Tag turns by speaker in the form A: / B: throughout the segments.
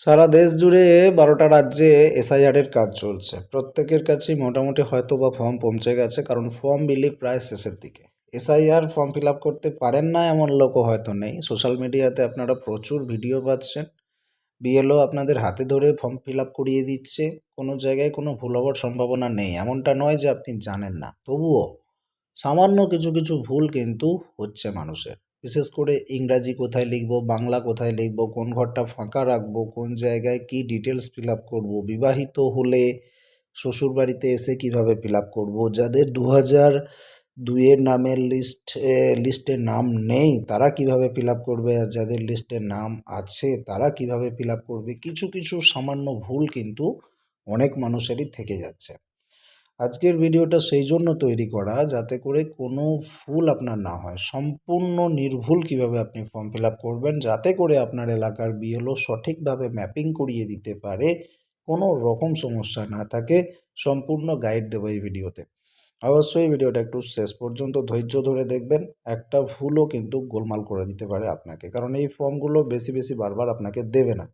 A: সারা দেশ জুড়ে বারোটা রাজ্যে এসআইআরের কাজ চলছে। প্রত্যেকের কাছেই মোটামুটি হয়তো বা ফর্ম পৌঁছে গেছে, কারণ ফর্ম বিলি প্রায় শেষের দিকে। এসআইআর ফর্ম ফিল আপ করতে পারেন না এমন লোকও হয়তো নেই। সোশ্যাল মিডিয়াতে আপনারা প্রচুর ভিডিও পাচ্ছেন। বিএলও আপনাদের হাতে ধরে ফর্ম ফিল আপ করিয়ে দিচ্ছে। কোনো জায়গায় কোনো ভুল হওয়ার সম্ভাবনা নেই। এমনটা নয় যে আপনি জানেন না। তবুও সামান্য কিছু কিছু ভুল কিন্তু হচ্ছে মানুষের। বিশেষ করে ইংরাজি কোথায় লিখব, বাংলা কোথায় লিখব, কোন ঘরটা ফাঁকা রাখব, কোন জায়গায় কি ডিটেলস ফিল আপ করব, বিবাহিত হলে শ্বশুর বাড়িতে এসে কীভাবে ফিল আপ করব? যাদের দু হাজার দুইয়ের নামের লিস্ট লিস্টে নাম নেই, তারা কীভাবে ফিল আপ করবে? আর যাদের লিস্টে নাম আছে, তারা কীভাবে ফিল আপ করবে? কিছু কিছু সামান্য ভুল কিন্তু অনেক মানুষেরই থেকে যাচ্ছে। আজকের ভিডিওটা সেই জন্য তৈরি করা যাতে করে কোনো ভুল আপনার না হয়। সম্পূর্ণ নির্ভুল কীভাবে আপনি ফর্ম ফিল করবেন, যাতে করে আপনার এলাকার বিএলও সঠিকভাবে ম্যাপিং করিয়ে দিতে পারে, কোনো রকম সমস্যা না থাকে, সম্পূর্ণ গাইড দেবো এই ভিডিওতে। অবশ্যই ভিডিওটা একটু শেষ পর্যন্ত ধৈর্য ধরে দেখবেন, একটা ভুলও কিন্তু গোলমাল করে দিতে পারে আপনাকে, কারণ এই ফর্মগুলো বেশি বেশি বারবার আপনাকে দেবে না।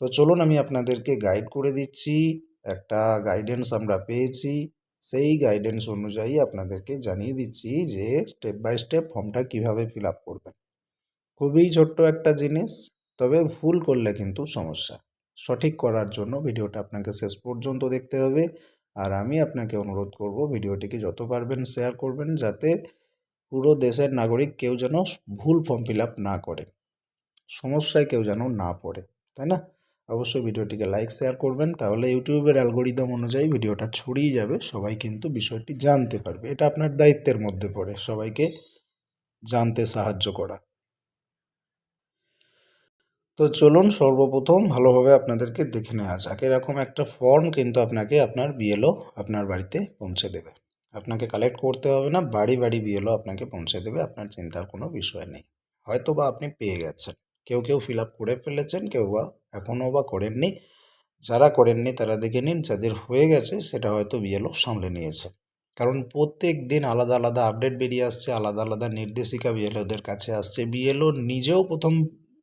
A: তো চলুন আমি আপনাদেরকে গাইড করে দিচ্ছি। একটা গাইডেন্স আমরা পেয়েছি, সেই গাইডেন্স অনুযায়ী আপনাদেরকে জানিয়ে দিচ্ছি যে স্টেপ বাই স্টেপ ফর্মটা কীভাবে ফিল আপ করবেন। খুবই ছোট্ট একটা জিনিস, তবে ভুল করলে কিন্তু সমস্যা। সঠিক করার জন্য ভিডিওটা আপনাকে শেষ পর্যন্ত দেখতে হবে। আর আমি আপনাকে অনুরোধ করব ভিডিওটিকে যত পারবেন শেয়ার করবেন, যাতে পুরো দেশের নাগরিক কেউ যেন ভুল ফর্ম ফিল আপ না করে। সমস্যায় কেউ যেন না পড়ে, তাই না? অবশ্যই ভিডিওটিকে লাইক শেয়ার করবেন, তাহলে ইউটিউবের অ্যালগোরিদম অনুযায়ী ভিডিওটা ছড়িয়ে যাবে, সবাই কিন্তু বিষয়টি জানতে পারবে। এটা আপনার দায়িত্বের মধ্যে পড়ে সবাইকে জানতে সাহায্য করা। তো চলুন সর্বপ্রথম ভালোভাবে আপনাদেরকে দেখে নেওয়া যাক। এরকম একটা ফর্ম কিন্তু আপনাকে আপনার বিএলও আপনার বাড়িতে পৌঁছে দেবে। আপনাকে কালেক্ট করতে হবে না, বাড়ি বাড়ি বিএলও আপনাকে পৌঁছে দেবে, আপনার চিন্তার কোনো বিষয় নেই। হয়তো বা আপনি পেয়ে গেছেন। কেউ কেউ ফিল আপ করে ফেলেছেন, কেউ বা এখনও বা করেননি। যারা করেননি তারা দেখে নিন, যাদের হয়ে গেছে সেটা হয়তো বিএলও সামলে নিয়েছে। কারণ প্রত্যেক দিন আলাদা আলাদা আপডেট বেরিয়ে আসছে, আলাদা আলাদা নির্দেশিকা বিএলওদের কাছে আসছে। বিএলও নিজেও প্রথম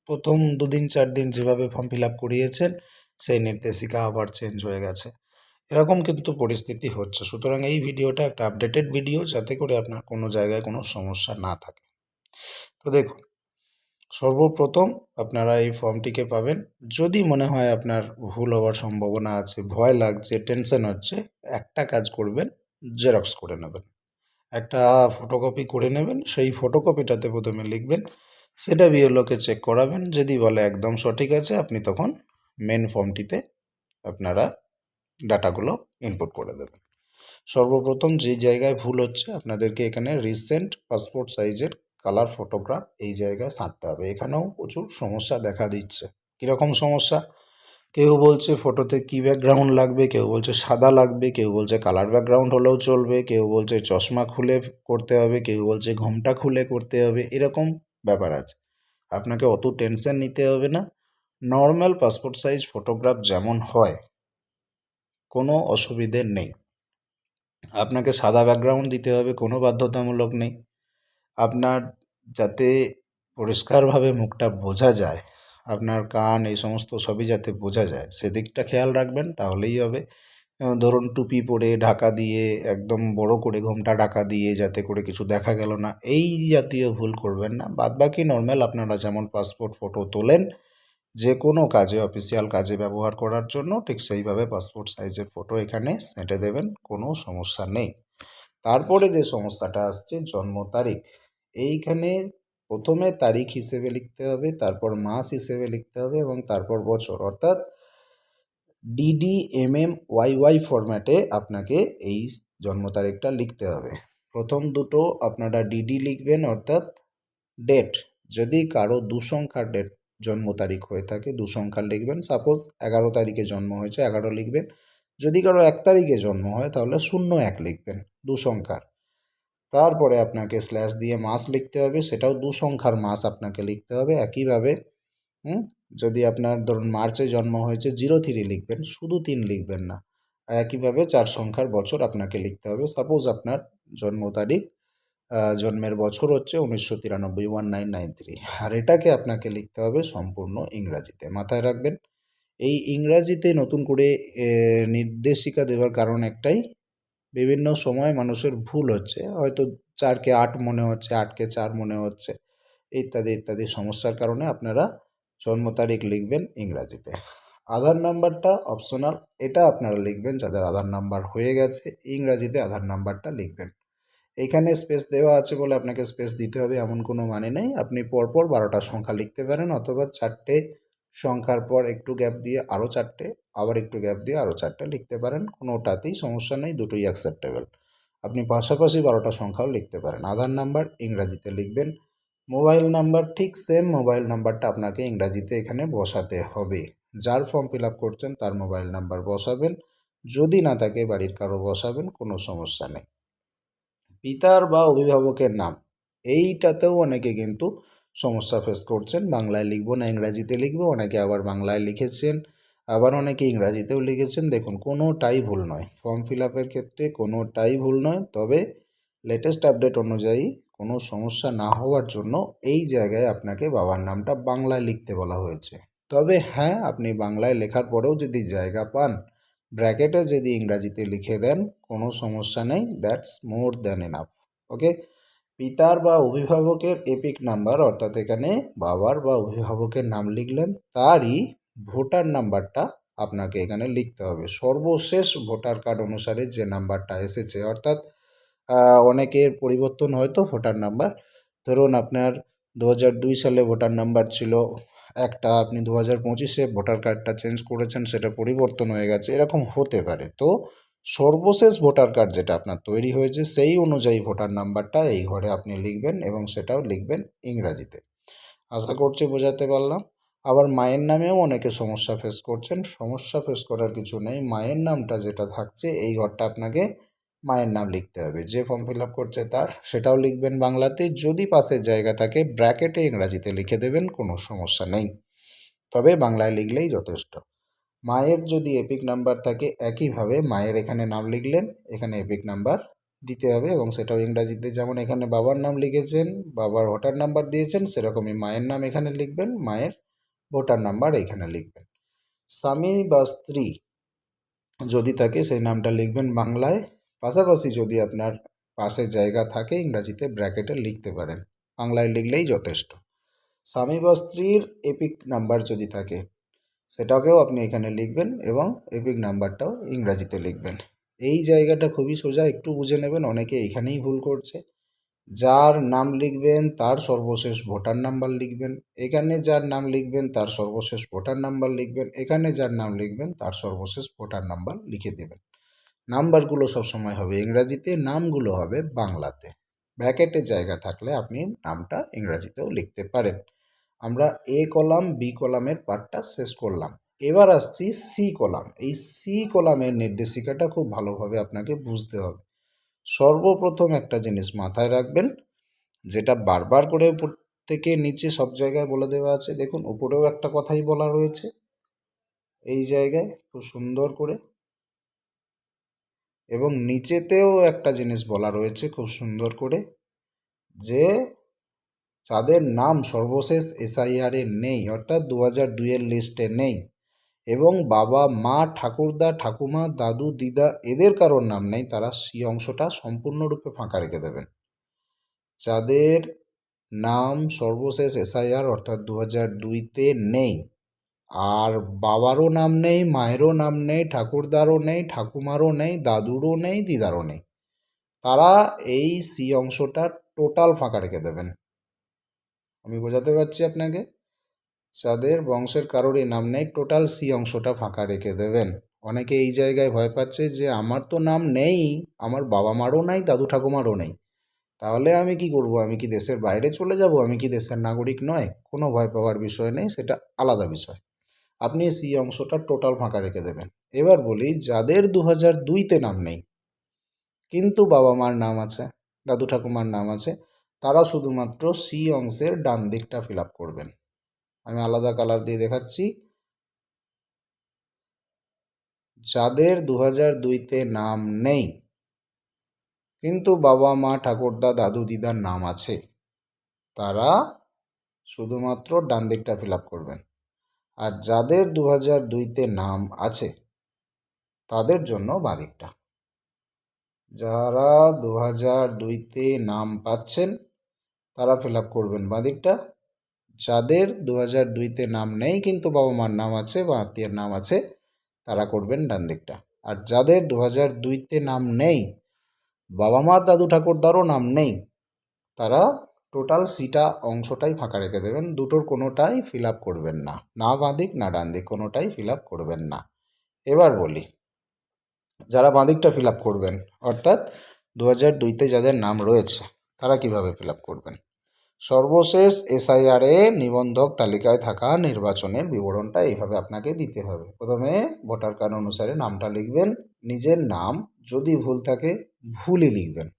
A: প্রথম দুদিন, চার দিন যেভাবে ফর্ম ফিল আপ করিয়েছেন, সেই নির্দেশিকা আবার চেঞ্জ হয়ে গেছে। এরকম কিন্তু পরিস্থিতি হচ্ছে। সুতরাং এই ভিডিওটা একটা আপডেটেড ভিডিও যাতে করে আপনার কোনো জায়গায় কোনো সমস্যা না থাকে। তো দেখুন সর্বপ্রথম আপনারা এই ফর্মটিকে পাবেন। যদি মনে হয় আপনার ভুল হওয়ার সম্ভাবনা আছে, ভয় লাগছে টেনশন হচ্ছে, একটা কাজ করবেন জেরক্স করে নেবেন। একটা ফটোকপি করে নেবেন, সেই ফটোকপিটাতে প্রথমে লিখবেন, সেটা বিএলওকে চেক করাবেন। যদি বলে একদম সঠিক আছে, আপনি তখন মেন ফর্মটিতে আপনারা ডাটাগুলো ইনপুট করে দেবেন। সর্বপ্রথম যে জায়গায় ভুল হচ্ছে, আপনাদেরকে এখানে রিসেন্ট পাসপোর্ট সাইজের কালার ফটোগ্রাফ এই জায়গায় সারতে হবে। এখানেও প্রচুর সমস্যা দেখা দিচ্ছে। কীরকম সমস্যা? কেউ বলছে ফটোতে কী ব্যাকগ্রাউন্ড লাগবে, কেউ বলছে সাদা লাগবে, কেউ বলছে কালার ব্যাকগ্রাউন্ড হলেও চলবে, কেউ বলছে চশমা খুলে করতে হবে, কেউ বলছে ঘোমটা খুলে করতে হবে, এরকম ব্যাপার আছে। আপনাকে অত টেনশন নিতে হবে না। নর্মাল পাসপোর্ট সাইজ ফটোগ্রাফ যেমন হয়, কোনো অসুবিধে নেই। আপনাকে সাদা ব্যাকগ্রাউন্ড দিতে হবে, কোনো বাধ্যতামূলক নেই। আপনার যাতে পরিষ্কারভাবে মুখটা বোঝা যায়, আপনার কান এই সমস্ত সবই যাতে বোঝা যায়, সেদিকটা খেয়াল রাখবেন তাহলেই হবে। ধরুন টুপি পরে ঢাকা দিয়ে, একদম বড় করে ঘোমটা ঢাকা দিয়ে যাতে করে কিছু দেখা গেল না, এই জাতীয় ভুল করবেন না। বাদবাকি নর্মাল আপনারা যেমন পাসপোর্ট ফটো তোলেন যে কোনো কাজে অফিসিয়াল কাজে ব্যবহার করার জন্য ঠিক সেইভাবে পাসপোর্ট সাইজের ফটো এখানে সেঁটে দেবেন, কোনো সমস্যা নেই। তারপরে যে সমস্যাটা আসছে, জন্ম তারিখ এইখানে প্রথমে তারিখ হিসেবে লিখতে হবে, তারপর মাস হিসেবে লিখতে হবে এবং তারপর বছর। অর্থাৎ DD M M Y Y ফরম্যাটে আপনাকে এই জন্ম তারিখটা লিখতে হবে। প্রথম দুটো আপনারা ডিডি লিখবেন, অর্থাৎ ডেট যদি কারও দু সংখ্যার ডেট জন্ম তারিখ হয়ে থাকে দু সংখ্যার লিখবেন। সাপোজ এগারো তারিখে জন্ম হয়েছে, এগারো লিখবেন। যদি কারও এক তারিখে জন্ম হয়, তাহলে শূন্য এক লিখবেন দু সংখ্যার তারপরে আপনাকে স্ল্যাশ দিয়ে মাস লিখতে হবে, সেটাও দু সংখ্যার মাস আপনাকে লিখতে হবে। একইভাবে যদি আপনার ধরুন মার্চে জন্ম হয়েছে জিরো থ্রি লিখবেন, শুধু তিন লিখবেন না। আর একইভাবে চার সংখ্যার বছর আপনাকে লিখতে হবে। সাপোজ আপনার জন্ম তারিখ জন্মের বছর হচ্ছে উনিশশো তিরানব্বই ওয়ান নাইন নাইন থ্রি আর এটাকে আপনাকে লিখতে হবে সম্পূর্ণ ইংরাজিতে। মাথায় রাখবেন, এই ইংরাজিতে নতুন করে নির্দেশিকা দেওয়ার কারণ একটাই বিভিন্ন সময় মানুষের ভুল হচ্ছে। হয়তো চারকে আট মনে হচ্ছে, আটকে চার মনে হচ্ছে, ইত্যাদি ইত্যাদি সমস্যার কারণে আপনারা জন্ম তারিখ লিখবেন ইংরাজিতে। আধার নাম্বারটা অপশনাল এটা আপনারা লিখবেন যাদের আধার নাম্বার হয়ে গেছে, ইংরাজিতে আধার নাম্বারটা লিখবেন। এখানে স্পেস দেওয়া আছে বলে আপনাকে স্পেস দিতে হবে, এমন কোনো মানে নেই। আপনি পরপর বারোটা সংখ্যা লিখতে পারেন অথবা চারটে সংখ্যার পর একটু গ্যাপ দিয়ে আরও চারটে, আবার একটু গ্যাপ দিয়ে আরও চারটে লিখতে পারেন। কোনোটাতেই সমস্যা নেই, দুটোই অ্যাকসেপ্টেবল আপনি পাশাপাশি বারোটা সংখ্যাও লিখতে পারেন। আধার নাম্বার ইংরাজিতে লিখবেন। মোবাইল নাম্বার ঠিক সেম মোবাইল নাম্বারটা আপনাকে ইংরাজিতে এখানে বসাতে হবে। যার ফর্ম ফিল আপ করছেন তার মোবাইল নাম্বার বসাবেন। যদি না থাকে বাড়ির কারও বসাবেন, কোনো সমস্যা নেই। পিতার বা অভিভাবকের নাম, এইটাতেও অনেকে কিন্তু সমস্যা ফেস করছেন। বাংলায় লিখব না, ইংরাজিতে লিখব, অনেকে আবার বাংলায় লিখেছেন। আবার অনেকে ইংরাজিতেও লিখেছেন। দেখুন, কোনোটাই ভুল নয়। ফর্ম ফিল আপের ক্ষেত্রে কোনোটাই ভুল নয়। তবে লেটেস্ট আপডেট অনুযায়ী কোনো সমস্যা না হওয়ার জন্য এই জায়গায় আপনাকে বাবার নামটা বাংলায় লিখতে বলা হয়েছে। তবে হ্যাঁ আপনি বাংলায় লেখার পরেও যদি জায়গা পান, ব্র্যাকেটে যদি ইংরাজিতে লিখে দেন, কোনো সমস্যা নেই। That's more than enough okay পিতার বা অভিভাবকের এপিক নাম্বার, অর্থাৎ এখানে বাবার বা অভিভাবকের নাম লিখলেন, তারই ভোটার নাম্বারটা আপনাকে এখানে লিখতে হবে। সর্বশেষ ভোটার কার্ড অনুসারে যে নাম্বারটা এসেছে, অর্থাৎ অনেকের পরিবর্তন হয়তো ভোটার নাম্বার। ধরুন আপনার দু দুই সালে ভোটার নাম্বার ছিল, একটা আপনি দু হাজার পঁচিশে ভোটার কার্ডটা চেঞ্জ করেছেন, সেটা পরিবর্তন হয়ে গেছে, এরকম হতে পারে। তো সর্বশেষ ভোটার কার্ড যেটা আপনার তৈরি হয়েছে, সেই অনুযায়ী ভোটার নাম্বারটা এই ঘরে আপনি লিখবেন এবং সেটাও লিখবেন ইংরাজিতে। আশা করছি বোঝাতে পারলাম। আবার মায়ের নামেও অনেকে সমস্যা ফেস করছেন। সমস্যা ফেস করার কিছু নেই। মায়ের নামটা যেটা থাকছে, এই ঘরটা আপনাকে মায়ের নাম লিখতে হবে। যে ফর্ম ফিল আপ করছে তার, সেটাও লিখবেন বাংলাতে। যদি পাশের জায়গা থাকে ব্র্যাকেটে ইংরাজিতে লিখে দেবেন, কোনো সমস্যা নেই। তবে বাংলায় লিখলেই যথেষ্ট। মায়ের যদি এপিক নাম্বার থাকে, একইভাবে মায়ের এখানে নাম লিখলেন, এখানে এপিক নাম্বার দিতে হবে এবং সেটাও ইংরাজিতে। যেমন এখানে বাবার নাম লিখেছেন, বাবার ভোটার নাম্বার দিয়েছেন, সেরকমই মায়ের নাম এখানে লিখবেন, মায়ের ভোটার নাম্বার এখানে লিখবেন। স্বামী বা স্ত্রী যদি থাকে, সেই নামটা লিখবেন বাংলায়। পাশাপাশি যদি আপনার পাশে জায়গা থাকে, ইংরাজিতে ব্র্যাকেটে লিখতে পারেন। বাংলায় লিখলেই যথেষ্ট। স্বামী বা স্ত্রীর এপিক নাম্বার যদি থাকে সেটাকেও আপনি এখানে লিখবেন এবং এপিক নাম্বারটাও ইংরাজিতে লিখবেন। এই জায়গাটা খুবই সোজা, একটু বুঝে নেবেন, অনেকে এখানেই ভুল করছে। যার নাম লিখবেন, তার সর্বশেষ ভোটার নাম্বার লিখবেন। এখানে যার নাম লিখবেন, তার সর্বশেষ ভোটার নাম্বার লিখবেন। এখানে যার নাম লিখবেন, তার সর্বশেষ ভোটার নাম্বার লিখে দেবেন। নাম্বারগুলো সবসময় হবে ইংরাজিতে, নামগুলো হবে বাংলাতে। ব্র্যাকেটের জায়গা থাকলে আপনি নামটা ইংরাজিতেও লিখতে পারেন। আমরা এ কলাম বি কলামের পার্টটা শেষ করলাম। এবার আসছি সি কলাম। এই সি কলামের নির্দেশিকাটা খুব ভালোভাবে আপনাকে বুঝতে হবে। সর্বপ্রথম একটা জিনিস মাথায় রাখবেন, যেটা বারবার করে উপর থেকে নিচে সব জায়গায় বলে দেওয়া আছে। দেখুন, উপরেও একটা কথাই বলা রয়েছে। এই জায়গায় খুব সুন্দর করে। এবং নিচেতেও একটা জিনিস বলা রয়েছে খুব সুন্দর করে, যে যাদের নাম সর্বশেষ এসআইআরে নেই, অর্থাৎ দু হাজার দুইয়ের লিস্টে নেই। এবং বাবা, মা, ঠাকুরদা, ঠাকুমা, দাদু, দিদা এদের কারোর নাম নেই, তারা সি অংশটা সম্পূর্ণরূপে ফাঁকা রেখে দেবেন। যাদের নাম সর্বশেষ এসআইআর, অর্থাৎ দু হাজার দুইতে নেই, আর বাবারও নাম নেই, মায়েরও নাম নেই, ঠাকুরদারও নেই, ঠাকুমারও নেই, দাদুরও নেই, দিদারও নেই, তারা এই সি অংশটা টোটাল ফাঁকা রেখে দেবেন। আমি বোঝাতে পারছি আপনাকে। যাদের বংশের কারোরই নাম নেই টোটাল সি অংশটা ফাঁকা রেখে দেবেন। অনেকে এই জায়গায় ভয় পাচ্ছে যে, আমার তো নাম নেই, আমার বাবা মারও নাই, দাদু ঠাকুমারও নেই। তাহলে আমি কি করব? আমি কি দেশের বাইরে চলে যাব? আমি কি দেশের নাগরিক নয়? কোনো ভয় পাওয়ার বিষয় নেই, সেটা আলাদা বিষয়। আপনি সি অংশটা টোটাল ফাঁকা রেখে দেবেন। এবার বলি, যাদের দু হাজার দুইতে নাম নেই, কিন্তু বাবা মার নাম আছে, দাদু ঠাকুমার নাম আছে তারা শুধুমাত্র সি অংশের ডান দিকটা ফিল করবেন। আমি আলাদা কালার দিয়ে দেখাচ্ছি। যাদের দু হাজার দুইতে নাম নেই, কিন্তু বাবা মা, ঠাকুরদা, দাদু, দিদার নাম আছে, তারা শুধুমাত্র ডান দিকটা ফিল করবেন। আর যাদের দু হাজার দুইতে নাম আছে, তাদের জন্য বাদিকটা যারা দু হাজার দুইতে নাম পাচ্ছেন তারা ফিল আপ করবেন। বাদিকটা, যাদের দু হাজার দুইতে নাম নেই কিন্তু বাবা মার নাম আছে বা আত্মীয়ের নাম আছে, তারা করবেন ডান দিকটা। আর যাদের দু হাজার দুইতে নাম নেই, বাবা মার দাদু ঠাকুরদারও নাম নেই, তারা টোটাল সিটা অংশটাই ফাঁকা রেখে দেবেন। দুটোর কোনোটাই ফিল আপ করবেন না। না বাঁদিক, না ডান দিক, কোনোটাই ফিল আপ করবেন না। এবার বলি, যারা বাঁদিকটা ফিল আপ করবেন, অর্থাৎ দু হাজার দুইতে যাদের নাম রয়েছে, তারা কীভাবে ফিল আপ করবেন? সর্বশেষ এসআইআরে নিবন্ধক তালিকায় থাকা নির্বাচনের বিবরণটা এইভাবে আপনাকে দিতে হবে। প্রথমে ভোটার কার্ড অনুসারে নামটা লিখবেন, নিজের নাম যদি ভুল থাকে ভুলই লিখবেন।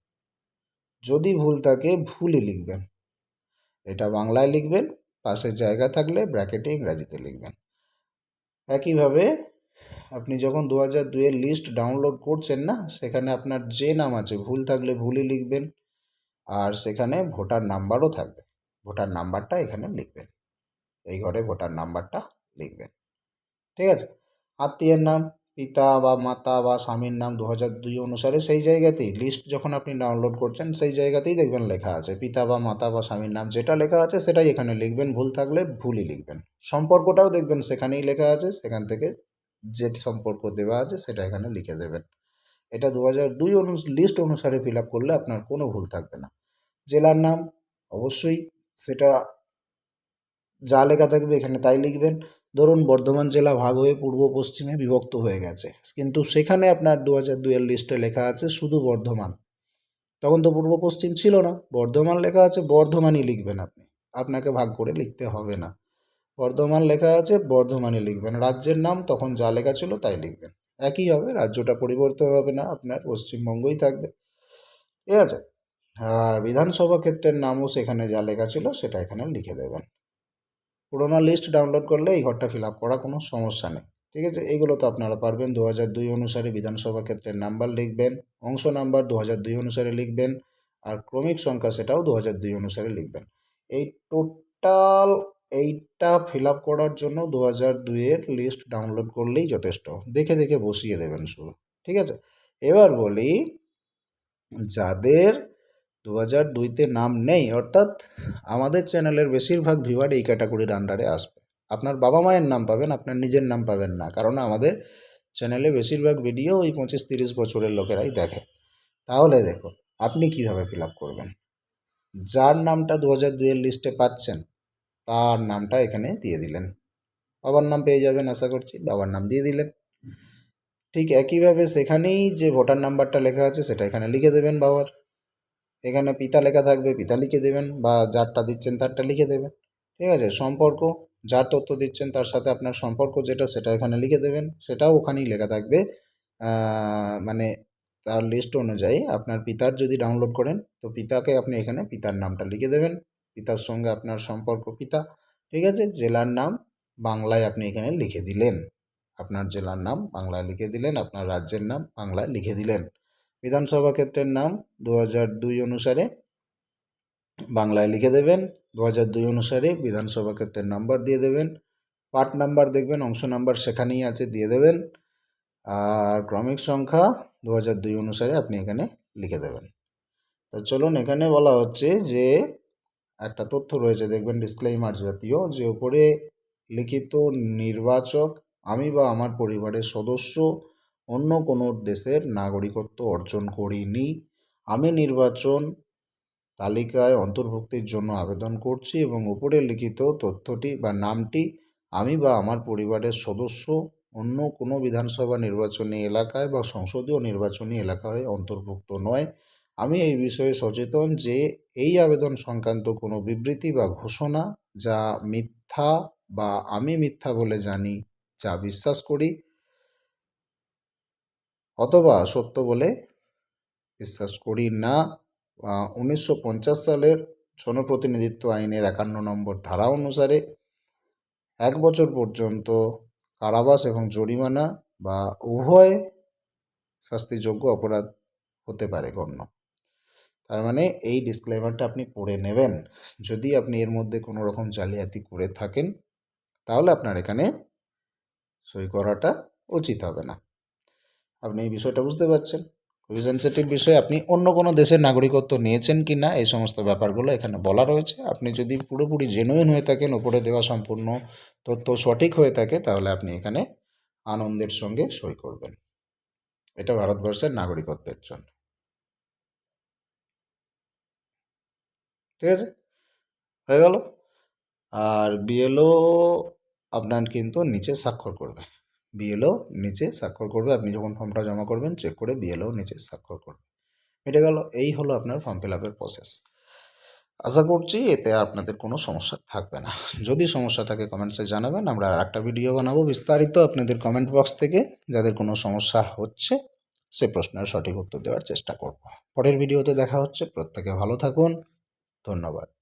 A: যদি ভুল থাকে ভুলই লিখবেন। এটা বাংলায় লিখবেন, পাশের জায়গা থাকলে ব্র্যাকেটে ইংরাজিতে লিখবেন। একইভাবে আপনি যখন দু হাজার দুইয়ের লিস্ট ডাউনলোড করছেন না, সেখানে আপনার যে নাম আছে ভুল থাকলে ভুলই লিখবেন। আর সেখানে ভোটার নাম্বারও থাকবে। ভোটার নাম্বারটা এখানে লিখবেন। এই ঘরে ভোটার নাম্বারটা লিখবেন। ঠিক আছে? আত্মীয়ের নাম, পিতা বা মাতা বা স্বামীর নাম দু হাজার দুই অনুসারে সেই জায়গাতেই লিস্ট যখন আপনি ডাউনলোড করছেন, সেই জায়গাতেই দেখবেন লেখা আছে। পিতা বা মাতা বা স্বামীর নাম যেটা লেখা আছে সেটাই এখানে লিখবেন। ভুল থাকলে ভুলই লিখবেন। সম্পর্কটাও দেখবেন সেখানেই লেখা আছে। সেখান থেকে যে সম্পর্ক দেওয়া আছে সেটা এখানে লিখে দেবেন। এটা দু হাজার দুই অনু লিস্ট অনুসারে ফিল আপ করলে আপনার কোনো ভুল থাকবে না। জেলার নাম, অবশ্যই সেটা যা লেখা থাকবে এখানে তাই লিখবেন। ধরুন বর্ধমান জেলা ভাগ হয়ে পূর্ব পশ্চিমে বিভক্ত হয়ে গেছে। কিন্তু সেখানে আপনার দু হাজার দুইয়ের লিস্টে লেখা আছে শুধু বর্ধমান। তখন তো পূর্ব পশ্চিম ছিল না। বর্ধমান লেখা আছে, বর্ধমানই লিখবেন আপনি। আপনাকে ভাগ করে লিখতে হবে না। বর্ধমান লেখা আছে, বর্ধমানই লিখবেন। রাজ্যের নাম তখন যা লেখা ছিল তাই লিখবেন। একই হবে, রাজ্যটা পরিবর্তন হবে না, আপনার পশ্চিমবঙ্গই থাকবে। ঠিক আছে? আর বিধানসভা ক্ষেত্রের নামও সেখানে যা লেখা ছিল সেটা এখানে লিখে দেবেন। পুরোনো লিস্ট ডাউনলোড করলে এই ঘরটা ফিল আপ করা কোনো সমস্যা নেই। ঠিক আছে? এগুলো তো আপনারা পারবেন। দু দুই অনুসারে বিধানসভা ক্ষেত্রের নাম্বার লিখবেন, অংশ নাম্বার দু দুই অনুসারে লিখবেন, আর ক্রমিক সংখ্যা সেটাও দু দুই অনুসারে লিখবেন। এই টোটাল এইটা ফিল আপ করার জন্য দু হাজার দুইয়ের লিস্ট ডাউনলোড করলেই যথেষ্ট। দেখে দেখে বসিয়ে দেবেন শুধু। ঠিক আছে? এবার বলি, যাদের দু হাজার দুইতে নাম নেই, অর্থাৎ আমাদের চ্যানেলের বেশিরভাগ ভিউয়ার এই ক্যাটাগরির আন্ডারে আসবে। আপনার বাবা মায়ের নাম পাবেন, আপনার নিজের নাম পাবেন না, কারণ আমাদের চ্যানেলে বেশিরভাগ ভিডিও ওই পঁচিশ তিরিশ বছরের লোকেরাই দেখে। তাহলে দেখুন, আপনি কীভাবে ফিল আপ করবেন? যার নামটা দু হাজার দুইয়ের লিস্টে পাচ্ছেন, তার নামটা এখানে দিয়ে দিলেন। বাবার নাম পেয়ে যাবেন, আশা করছি, বাবার নাম দিয়ে দিলেন। ঠিক একইভাবে সেখানেই যে ভোটার নাম্বারটা লেখা আছে, সেটা এখানে লিখে দেবেন বাবার। এখানে পিতা লেখা থাকবে, পিতা লিখে দেবেন বা যারটা দিচ্ছেন তারটা লিখে দেবেন। ঠিক আছে? সম্পর্ক, যার তথ্য দিচ্ছেন তার সাথে আপনার সম্পর্ক যেটা, সেটা এখানে লিখে দেবেন। সেটাও ওখানেই লেখা থাকবে। মানে তার লিস্ট অনুযায়ী আপনার পিতার যদি ডাউনলোড করেন, তো পিতাকে আপনি এখানে পিতার নামটা লিখে দেবেন। পিতার সঙ্গে আপনার সম্পর্ক পিতা। ঠিক আছে? জেলার নাম বাংলায় আপনি এখানে লিখে দিলেন। আপনার জেলার নাম বাংলায় লিখে দিলেন, আপনার রাজ্যের নাম বাংলায় লিখে দিলেন। বিধানসভা ক্ষেত্রের নাম দু দুই অনুসারে বাংলায় লিখে দেবেন। দু দুই অনুসারে বিধানসভা ক্ষেত্রের নাম্বার দিয়ে দেবেন। পার্ট নাম্বার দেখবেন, অংশ নাম্বার সেখানেই আছে, দিয়ে দেবেন। আর ক্রমিক সংখ্যা দু দুই অনুসারে আপনি এখানে লিখে দেবেন। তো চলুন, এখানে বলা হচ্ছে যে একটা তথ্য রয়েছে, দেখবেন ডিসক্লেইমার জাতীয়, যে ওপরে লিখিত নির্বাচক আমি বা আমার পরিবারের সদস্য অন্য কোনো দেশের নাগরিকত্ব অর্জন করিনি। আমি নির্বাচন তালিকায় অন্তর্ভুক্তির জন্য আবেদন করছি এবং উপরে লিখিত তথ্যটি বা নামটি আমি বা আমার পরিবারের সদস্য অন্য কোনো বিধানসভা নির্বাচনী এলাকায় বা সংসদীয় নির্বাচনী এলাকায় অন্তর্ভুক্ত নয়। আমি এই বিষয়ে সচেতন যে এই আবেদন সংক্রান্ত কোনো বিবৃতি বা ঘোষণা যা মিথ্যা বা আমি মিথ্যা বলে জানি, যা বিশ্বাস করি অথবা সত্য বলে বিশ্বাস করি না। উনিশশো পঞ্চাশ সালের জনপ্রতিনিধিত্ব আইনের একান্ন নম্বর ধারা অনুসারে এক বছর পর্যন্ত কারাবাস এবং জরিমানা বা উভয় শাস্তিযোগ্য অপরাধ হতে পারে গণ্য। তার মানে এই ডিসক্লেমারটা আপনি পড়ে নেবেন। যদি আপনি এর মধ্যে কোনো রকম জালিয়াতি করে থাকেন, তাহলে আপনার এখানে সই করাটা উচিত হবে না। আপনি এই বিষয়টা বুঝতে পারছেন। খুবই সেন্সিটিভ বিষয়। আপনি অন্য কোনো দেশের নাগরিকত্ব নিয়েছেন কি না, এই সমস্ত ব্যাপারগুলো এখানে বলা রয়েছে। আপনি যদি পুরোপুরি জেনুইন হয়ে থাকেন, উপরে দেওয়া সম্পূর্ণ তথ্য সঠিক হয়ে থাকে, তাহলে আপনি এখানে আনন্দের সঙ্গে সই করবেন। এটা ভারতবর্ষের নাগরিকত্বের জন্য। ঠিক আছে? হয়ে গেল। আর বিএলও আপনার কিন্তু নিচে স্বাক্ষর করবে। বিএলও নিচে স্বাক্ষর করবে। আপনি যখন ফর্মটা জমা করবেন চেক করে বিএলও নিচে স্বাক্ষর করবে। এটা গেল, এই হলো আপনার ফর্ম ফিল আপের প্রসেস আশা করছি এতে আপনাদের কোনো সমস্যা থাকবে না। যদি সমস্যা থাকে কমেন্টসে জানাবেন। আমরা একটা ভিডিও বানাবো বিস্তারিত আপনাদের কমেন্ট বক্স থেকে। যাদের কোনো সমস্যা হচ্ছে, সে প্রশ্নের সঠিক উত্তর দেওয়ার চেষ্টা করব। পরের ভিডিওতে দেখা হচ্ছে। প্রত্যেকে ভালো থাকুন। ধন্যবাদ।